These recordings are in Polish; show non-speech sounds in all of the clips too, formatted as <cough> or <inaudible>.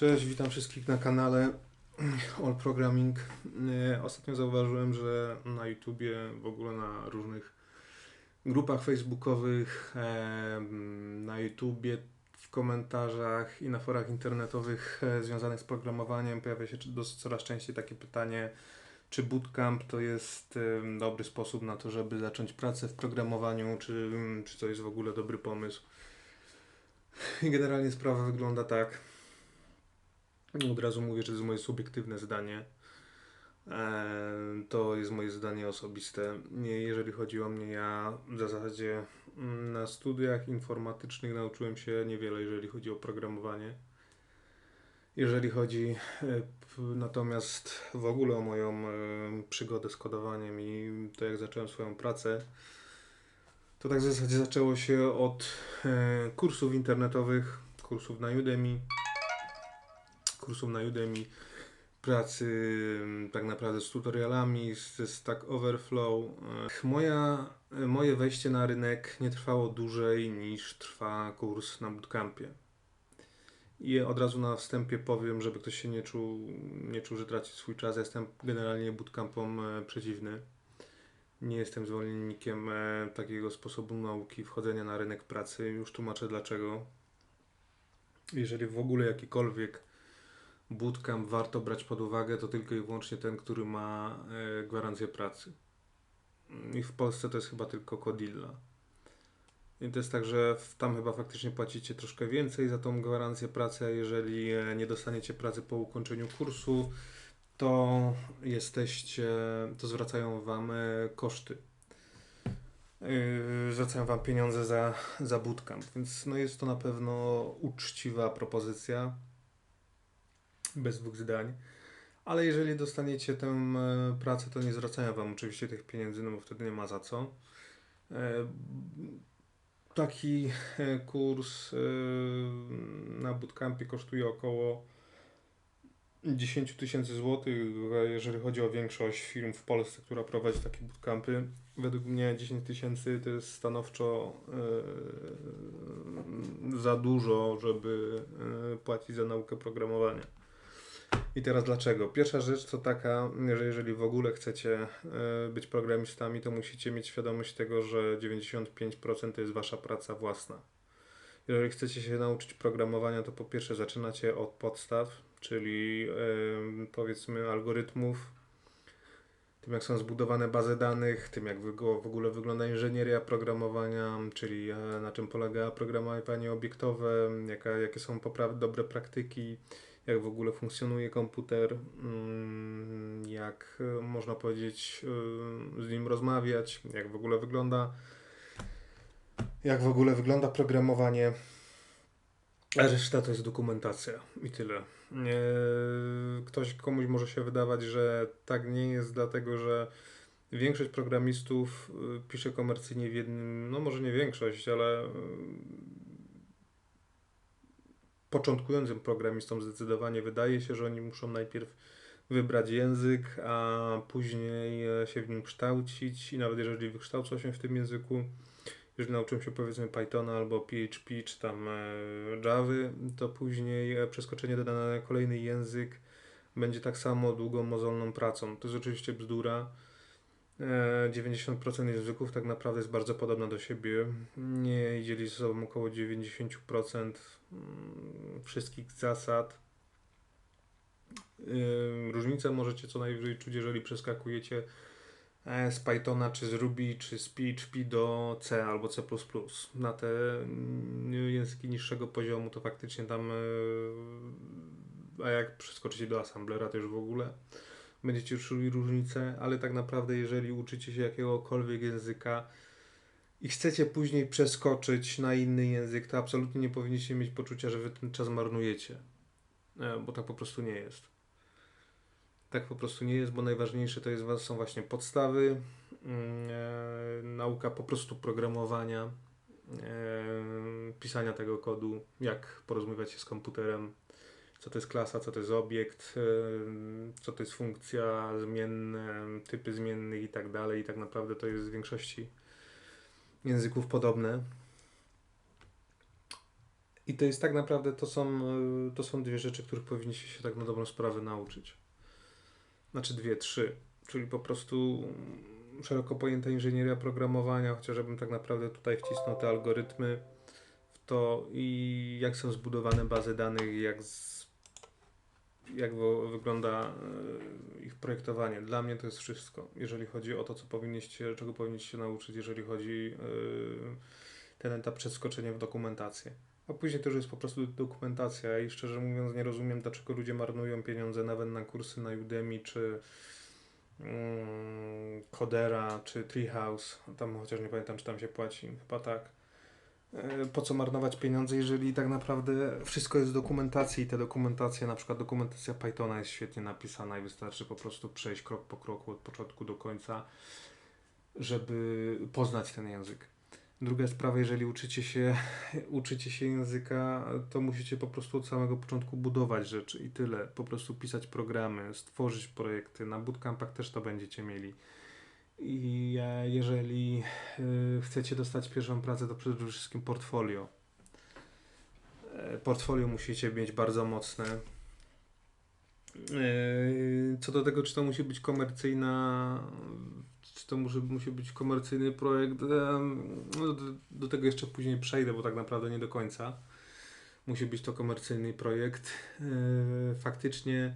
Cześć, witam wszystkich na kanale All Programming. E, Ostatnio zauważyłem, że na YouTubie, w ogóle na różnych grupach facebookowych, e, na YouTubie, w komentarzach i na forach internetowych e, związanych z programowaniem pojawia się coraz częściej takie pytanie, czy bootcamp to jest dobry sposób na to, żeby zacząć pracę w programowaniu, czy, czy to jest w ogóle dobry pomysł. Generalnie sprawa wygląda tak. Od razu mówię, że to jest moje subiektywne zdanie. Eee, To jest moje zdanie osobiste. Jeżeli chodzi o mnie, ja w zasadzie mm, na studiach informatycznych nauczyłem się niewiele, jeżeli chodzi o programowanie. Jeżeli chodzi e, natomiast w ogóle o moją e, przygodę z kodowaniem i to, jak zacząłem swoją pracę, to tak w zasadzie zaczęło się od e, kursów internetowych, kursów na Udemy, kursów na Udemy, pracy mm, tak naprawdę z tutorialami, ze Stack Overflow. Moja, moje wejście na rynek nie trwało dłużej niż trwa kurs na bootcampie. I od razu na wstępie powiem, żeby ktoś się nie czuł, nie czuł, że traci swój czas. Ja jestem generalnie bootcampom e, przeciwny. Nie jestem zwolennikiem e, takiego sposobu nauki, wchodzenia na rynek pracy. Już tłumaczę dlaczego. Jeżeli w ogóle jakikolwiek bootcamp warto brać pod uwagę, to tylko i wyłącznie ten, który ma e, gwarancję pracy. I w Polsce to jest chyba tylko Codilla. I to jest tak, że tam chyba faktycznie płacicie troszkę więcej za tą gwarancję pracy, a jeżeli e, nie dostaniecie pracy po ukończeniu kursu, to jesteście, to zwracają wam e, koszty. Zwracają wam pieniądze za, za bootcamp, więc no jest to na pewno uczciwa propozycja bez dwóch zdań. Ale jeżeli dostaniecie tę e, pracę, to nie zwracają Wam oczywiście tych pieniędzy, no bo wtedy nie ma za co. E, Taki e, kurs na bootcampie kosztuje około 10 tysięcy złotych, jeżeli chodzi o większość firm w Polsce, która prowadzi takie bootcampy. Według mnie 10 tysięcy to jest stanowczo za dużo, żeby płacić za naukę programowania. I teraz dlaczego? Pierwsza rzecz to taka, że jeżeli w ogóle chcecie e, być programistami, to musicie mieć świadomość tego, że 95% to jest wasza praca własna. Jeżeli chcecie się nauczyć programowania, to po pierwsze zaczynacie od podstaw, czyli e, powiedzmy algorytmów, tym jak są zbudowane bazy danych, tym jak w ogóle wygląda inżynieria programowania, czyli e, na czym polega programowanie obiektowe, jaka, jakie są popraw, dobre praktyki, jak w ogóle funkcjonuje komputer, mm, jak e, można powiedzieć e, z nim rozmawiać, jak w ogóle wygląda jak w ogóle wygląda programowanie. A reszta to jest dokumentacja i tyle. Ktoś komuś może się wydawać, że tak nie jest, dlatego że większość programistów y, pisze komercyjnie w jednym, no może nie większość, ale początkującym programistom zdecydowanie wydaje się, że oni muszą najpierw wybrać język, a później e, się w nim kształcić i nawet jeżeli wykształcą się w tym języku, jeżeli nauczą się powiedzmy Pythona albo PHP czy tam e, Javy, to później e, przeskoczenie na kolejny język będzie tak samo długą, mozolną pracą. To jest oczywiście bzdura. E, 90% języków tak naprawdę jest bardzo podobna do siebie. Nie dzieli ze sobą około 90% mm, wszystkich zasad. Ym, Różnicę możecie co najwyżej czuć, jeżeli przeskakujecie e, z Pythona, czy z Ruby, czy z PHP do C albo C++. Na te mm, języki niższego poziomu to faktycznie tam, e, a jak przeskoczycie do Assemblera to już w ogóle będziecie czuli różnicę, ale tak naprawdę jeżeli uczycie się jakiegokolwiek języka i chcecie później przeskoczyć na inny język, to absolutnie nie powinniście mieć poczucia, że wy ten czas marnujecie, E, bo tak po prostu nie jest. Tak po prostu nie jest, bo najważniejsze to jest, są właśnie podstawy, mm, e, nauka po prostu programowania, e, pisania tego kodu, jak porozmawiać się z komputerem, co to jest klasa, co to jest obiekt, e, co to jest funkcja, zmienne, typy zmiennych i tak dalej. I tak naprawdę to jest w większości języków podobne. I to jest tak naprawdę, to są, y, to są dwie rzeczy, których powinniście się tak na dobrą sprawę nauczyć. Znaczy dwie, trzy. Czyli po prostu szeroko pojęta inżynieria programowania, chociażbym tak naprawdę tutaj wcisnął te algorytmy w to i jak są zbudowane bazy danych, jak, z, jak wygląda e, ich projektowanie. Dla mnie to jest wszystko, jeżeli chodzi o to, co powinniście, czego powinniście nauczyć, jeżeli chodzi e, ten etap przeskoczenia w dokumentację. A później to już jest po prostu dokumentacja i szczerze mówiąc nie rozumiem, dlaczego ludzie marnują pieniądze nawet na kursy na Udemy czy mm, Codera czy Treehouse. Tam chociaż nie pamiętam, czy tam się płaci. Chyba tak. E, Po co marnować pieniądze, jeżeli tak naprawdę wszystko jest w dokumentacji i te dokumentacje, na przykład dokumentacja Pythona jest świetnie napisana i wystarczy po prostu przejść krok po kroku od początku do końca, żeby poznać ten język. Druga sprawa, jeżeli uczycie się, <laughs> uczycie się języka, to musicie po prostu od samego początku budować rzeczy i tyle. Po prostu pisać programy, stworzyć projekty. Na bootcampach też to będziecie mieli. I e, jeżeli y, chcecie dostać pierwszą pracę, to przede wszystkim portfolio. E, Portfolio musicie mieć bardzo mocne. E, Co do tego, czy to musi być komercyjna, czy to musi, musi być komercyjny projekt, em, no do, do tego jeszcze później przejdę, bo tak naprawdę nie do końca. Musi być to komercyjny projekt. E, Faktycznie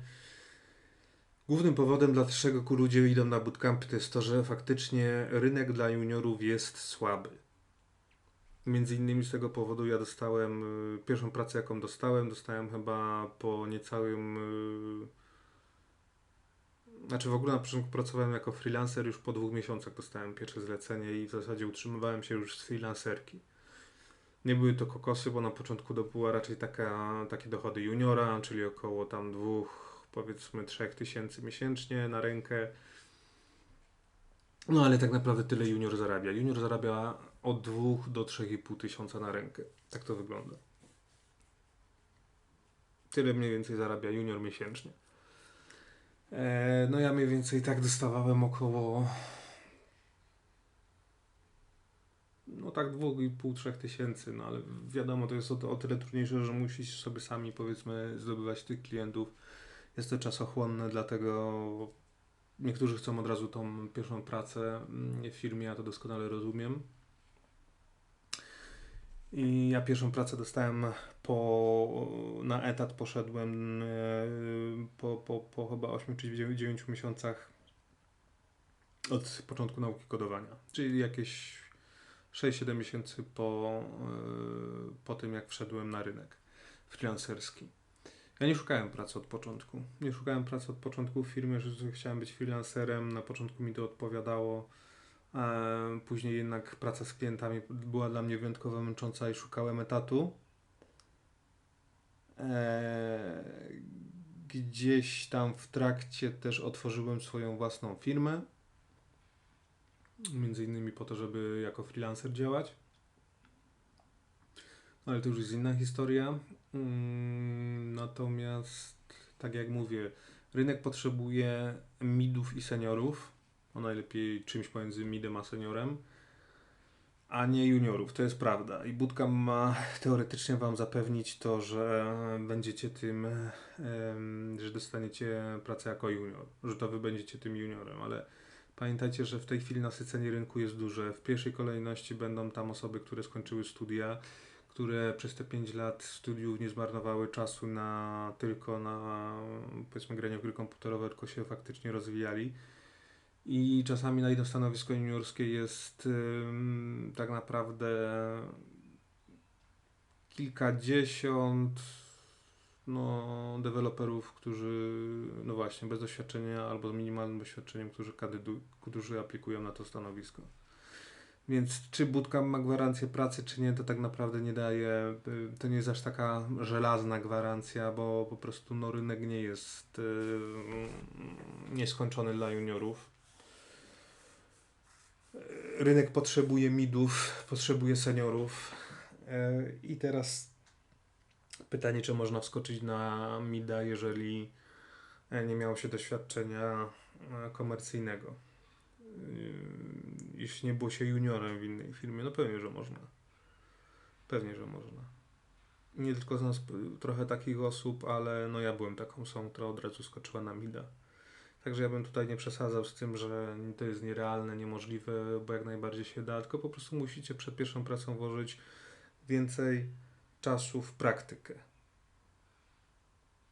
głównym powodem, dlaczego ludzie idą na bootcampy, to jest to, że faktycznie rynek dla juniorów jest słaby. Między innymi z tego powodu ja dostałem y, pierwszą pracę, jaką dostałem, dostałem chyba po niecałym. y, Znaczy w ogóle na początku pracowałem jako freelancer, już po dwóch miesiącach dostałem pierwsze zlecenie i w zasadzie utrzymywałem się już z freelancerki. Nie były to kokosy, bo na początku to była raczej taka, takie dochody juniora, czyli około tam dwóch, powiedzmy trzech tysięcy miesięcznie na rękę. No ale tak naprawdę tyle junior zarabia. Junior zarabia od 2 do 3,5 tysiąca na rękę. Tak to wygląda. Tyle mniej więcej zarabia junior miesięcznie. E, no ja mniej więcej tak dostawałem około no tak 2,5-3 tysięcy, no ale wiadomo, to jest o, o tyle trudniejsze, że musicie sobie sami powiedzmy zdobywać tych klientów. Jest to czasochłonne, dlatego niektórzy chcą od razu tą pierwszą pracę mm, w firmie, ja to doskonale rozumiem. I ja pierwszą pracę dostałem po, na etat poszedłem e, po, po, po chyba 8 czy 9 miesiącach od początku nauki kodowania. Czyli jakieś 6-7 miesięcy po, e, po tym, jak wszedłem na rynek freelancerski. Ja nie szukałem pracy od początku. Nie szukałem pracy od początku w firmie, że chciałem być freelancerem. Na początku mi to odpowiadało. E, Później jednak praca z klientami była dla mnie wyjątkowo męcząca i szukałem etatu. E, Gdzieś tam w trakcie też otworzyłem swoją własną firmę. Między innymi po to, żeby jako freelancer działać. Ale to już jest inna historia. Mm, Natomiast, tak jak mówię, rynek potrzebuje midów i seniorów. No najlepiej czymś pomiędzy midem a seniorem, a nie juniorów. To jest prawda. I Bootcamp ma teoretycznie Wam zapewnić to, że będziecie tym, że dostaniecie pracę jako junior, że to Wy będziecie tym juniorem, ale pamiętajcie, że w tej chwili nasycenie rynku jest duże. W pierwszej kolejności będą tam osoby, które skończyły studia, które przez te 5 lat studiów nie zmarnowały czasu na tylko na powiedzmy granie w gry komputerowe, tylko się faktycznie rozwijali. I czasami na jedno stanowisko juniorskie jest ym, tak naprawdę kilkadziesiąt no, deweloperów, którzy no właśnie bez doświadczenia albo z minimalnym doświadczeniem, którzy, kandydu- którzy aplikują na to stanowisko. Więc czy bootcamp ma gwarancję pracy, czy nie, to tak naprawdę nie daje. y, To nie jest aż taka żelazna gwarancja, bo po prostu no, rynek nie jest y, nieskończony dla juniorów. Y, Rynek potrzebuje midów, potrzebuje seniorów. Y, I teraz pytanie, czy można wskoczyć na mida, jeżeli e, nie miało się doświadczenia e, komercyjnego. Yy, Jeśli nie było się juniorem w innej firmie, no pewnie, że można. Pewnie, że można. nie tylko z nas trochę takich osób, ale no ja byłem taką osobą, która od razu skoczyła na mida. Także ja bym tutaj nie przesadzał z tym, że to jest nierealne, niemożliwe, bo jak najbardziej się da, tylko po prostu musicie przed pierwszą pracą włożyć więcej czasu w praktykę.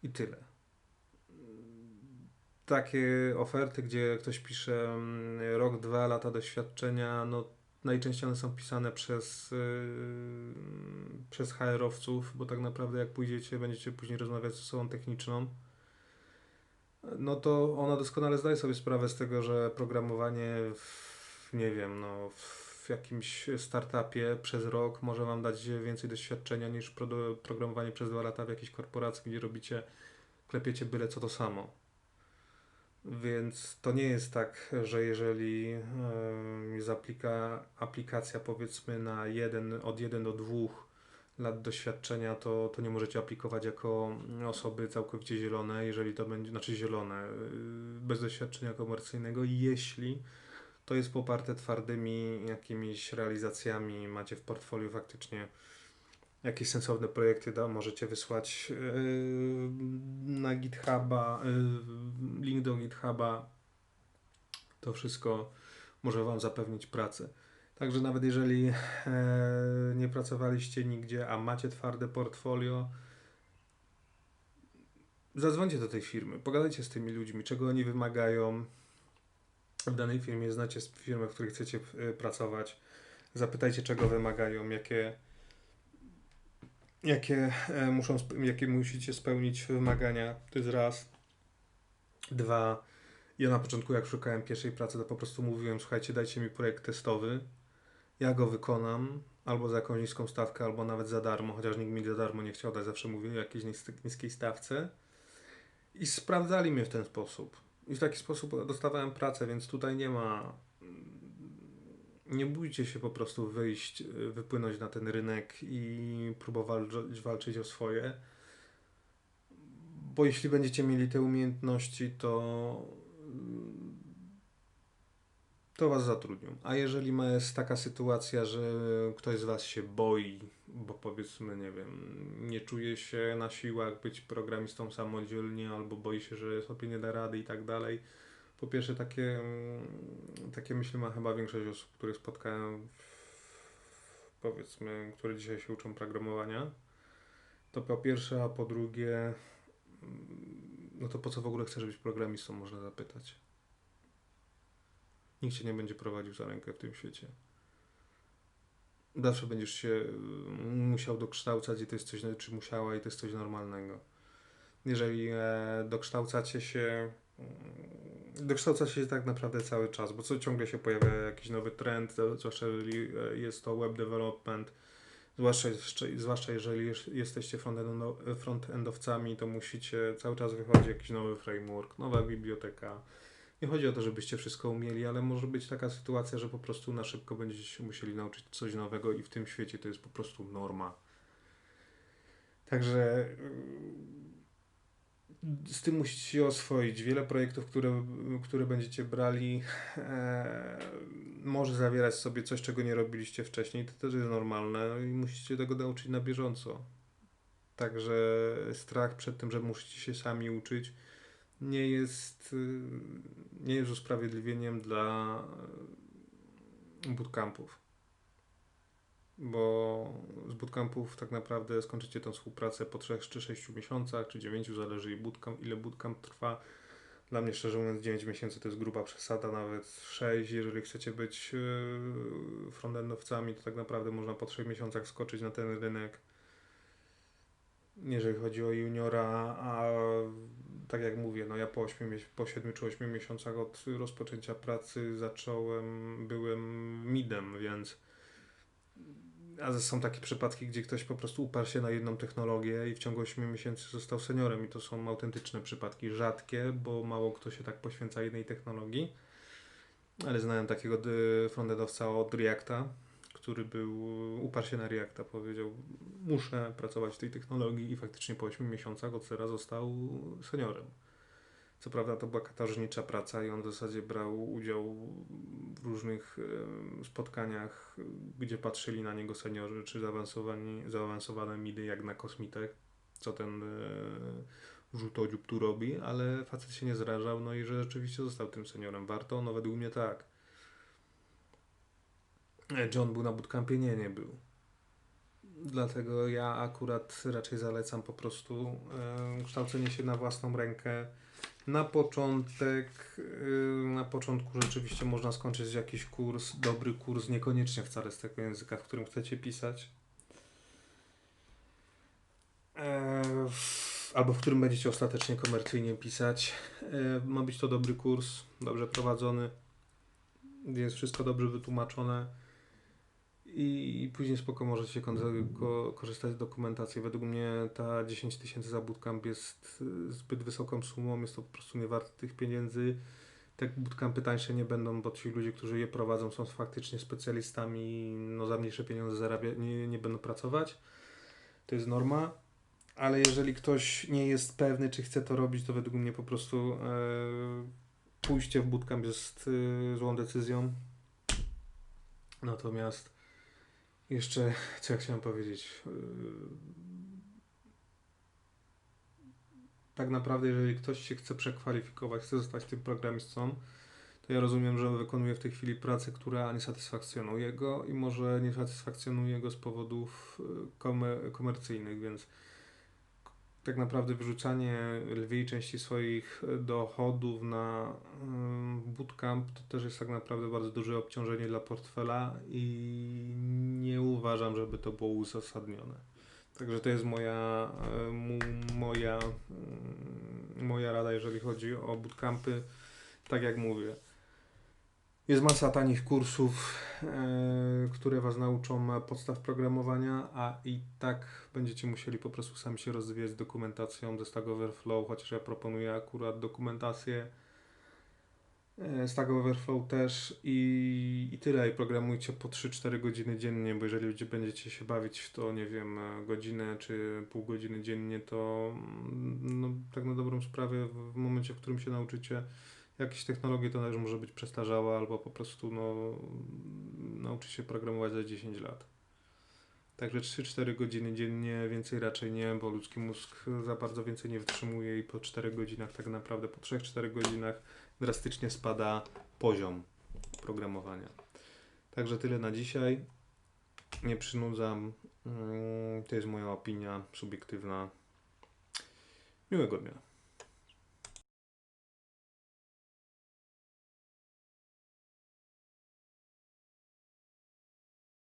I tyle. Takie oferty, gdzie ktoś pisze mm, rok, dwa lata doświadczenia, no najczęściej one są pisane przez, yy, przez HR-owców, bo tak naprawdę jak pójdziecie, będziecie później rozmawiać z osobą techniczną, no to ona doskonale zdaje sobie sprawę z tego, że programowanie w, nie wiem, no, w jakimś startupie przez rok może Wam dać więcej doświadczenia niż pro, programowanie przez dwa lata w jakiejś korporacji, gdzie robicie, klepiecie byle co to samo. Więc to nie jest tak, że jeżeli jest aplika, aplikacja powiedzmy na jeden, od 1 do 2 lat doświadczenia, to, to nie możecie aplikować jako osoby całkowicie zielone, jeżeli to będzie, znaczy zielone, y, bez doświadczenia komercyjnego, jeśli to jest poparte twardymi jakimiś realizacjami, macie w portfolio faktycznie jakieś sensowne projekty, da, możecie wysłać yy, na GitHuba, yy, link do GitHuba, to wszystko może Wam zapewnić pracę. Także nawet jeżeli e, nie pracowaliście nigdzie, a macie twarde portfolio, zadzwońcie do tej firmy, pogadajcie z tymi ludźmi, czego oni wymagają. W danej firmie znacie firmę, w której chcecie e, pracować. Zapytajcie, czego wymagają, jakie, jakie, e, muszą, jakie musicie spełnić wymagania. To jest raz. Dwa. Ja na początku, jak szukałem pierwszej pracy, to po prostu mówiłem: Słuchajcie, dajcie mi projekt testowy ja go wykonam albo za jakąś niską stawkę, albo nawet za darmo, chociaż nikt mi za darmo nie chciał dać, zawsze mówił o jakiejś niskiej stawce. I sprawdzali mnie w ten sposób. I w taki sposób dostawałem pracę, więc tutaj nie ma. Nie bójcie się po prostu wyjść, wypłynąć na ten rynek i próbować walczyć o swoje. Bo jeśli będziecie mieli te umiejętności, to to Was zatrudnią. A jeżeli ma jest taka sytuacja, że ktoś z Was się boi, bo powiedzmy, nie wiem, nie czuje się na siłach być programistą samodzielnie, albo boi się, że sobie nie da rady i tak dalej. Po pierwsze, takie, takie myśli ma chyba większość osób, których spotkałem, powiedzmy, które dzisiaj się uczą programowania. To po pierwsze, a po drugie, no to po co w ogóle chcesz być programistą, można zapytać. Nikt cię nie będzie prowadził za rękę w tym świecie. Zawsze będziesz się mm, musiał dokształcać i to jest coś, czy musiała i to jest coś normalnego. Jeżeli e, dokształcacie się, mm, dokształca się tak naprawdę cały czas, bo co ciągle się pojawia jakiś nowy trend, zwłaszcza jeżeli e, jest to web development, zwłaszcza, zwłaszcza jeżeli jesteście frontendowcami, to musicie cały czas wychodzić jakiś nowy framework, nowa biblioteka, nie chodzi o to, żebyście wszystko umieli, ale może być taka sytuacja, że po prostu na szybko będziecie się musieli nauczyć coś nowego i w tym świecie to jest po prostu norma. Także y, z tym musicie się oswoić. Wiele projektów, które, które będziecie brali, e, może zawierać sobie coś, czego nie robiliście wcześniej. To też jest normalne i musicie tego nauczyć na bieżąco. Także strach przed tym, że musicie się sami uczyć, nie jest, nie jest usprawiedliwieniem dla bootcampów. Bo z bootcampów tak naprawdę skończycie tę współpracę po 3 czy 6 miesiącach, czy 9, zależy bootcamp, ile bootcamp trwa. Dla mnie szczerze mówiąc 9 miesięcy to jest gruba przesada, nawet 6. Jeżeli chcecie być y, frontendowcami, to tak naprawdę można po 3 miesiącach skoczyć na ten rynek. Jeżeli chodzi o juniora, a tak jak mówię, no ja po, 8, po 7 czy 8 miesiącach od rozpoczęcia pracy zacząłem, byłem midem, więc a są takie przypadki, gdzie ktoś po prostu uparł się na jedną technologię i w ciągu 8 miesięcy został seniorem i to są autentyczne przypadki, rzadkie, bo mało kto się tak poświęca jednej technologii. Ale znałem takiego frontendowca od Reacta, który był, uparł się na Reacta, powiedział, muszę pracować w tej technologii i faktycznie po 8 miesiącach od zera został seniorem. Co prawda to była katorżnicza praca i on w zasadzie brał udział w różnych spotkaniach, gdzie patrzyli na niego seniorzy czy zaawansowani, zaawansowane midy jak na kosmitach, co ten e, żółtodziób tu robi, ale facet się nie zrażał, no i że rzeczywiście został tym seniorem. Warto? No według mnie tak. E, John był na bootcampie? Nie, nie był. Dlatego ja akurat raczej zalecam po prostu kształcenie się na własną rękę. Na początek, e, na początku rzeczywiście można skończyć jakiś kurs, dobry kurs, niekoniecznie wcale z tego języka, w którym chcecie pisać. E, albo w którym będziecie ostatecznie komercyjnie pisać. E, ma być to dobry kurs, dobrze prowadzony, jest wszystko dobrze wytłumaczone i, później spoko możecie korzystać z dokumentacji. Według mnie ta 10 tysięcy za bootcamp jest y, zbyt wysoką sumą, jest to po prostu nie warte tych pieniędzy. Te bootcampy tańsze nie będą, bo ci ludzie, którzy je prowadzą są faktycznie specjalistami, no za mniejsze pieniądze zarabia, nie, nie będą pracować. To jest norma. Ale jeżeli ktoś nie jest pewny, czy chce to robić, to według mnie po prostu e, pójście w bootcamp jest e, złą decyzją. Natomiast jeszcze, co ja chciałem powiedzieć? Yy, Tak naprawdę, jeżeli ktoś się chce przekwalifikować, chce zostać tym programistą, to ja rozumiem, że wykonuje w tej chwili pracę, która nie satysfakcjonuje go i może nie satysfakcjonuje go z powodów yy, komer- komercyjnych, więc tak naprawdę wyrzucanie lwiej części swoich dochodów na ym, bootcamp to też jest tak naprawdę bardzo duże obciążenie dla portfela i nie uważam, żeby to było uzasadnione. Także to jest moja, mu- moja, y, moja rada, jeżeli chodzi o bootcampy. Tak jak mówię, jest masa tanich kursów, e, które Was nauczą podstaw programowania, a i tak będziecie musieli po prostu sami się rozwijać z dokumentacją ze Stack Overflow, chociaż ja proponuję akurat dokumentację e, Stack Overflow też i, i tyle. I programujcie po 3-4 godziny dziennie, bo jeżeli będziecie się bawić w to, nie wiem, godzinę czy pół godziny dziennie, to mm, no, tak na dobrą sprawę w momencie, w którym się nauczycie jakieś technologie, to też może być przestarzała albo po prostu no, nauczy się programować za 10 lat. Także 3-4 godziny dziennie, więcej raczej nie, bo ludzki mózg za bardzo więcej nie wytrzymuje i po 4 godzinach, tak naprawdę po 3-4 godzinach drastycznie spada poziom programowania. Także tyle na dzisiaj. Nie przynudzam. Mm, To jest moja opinia subiektywna. Miłego dnia.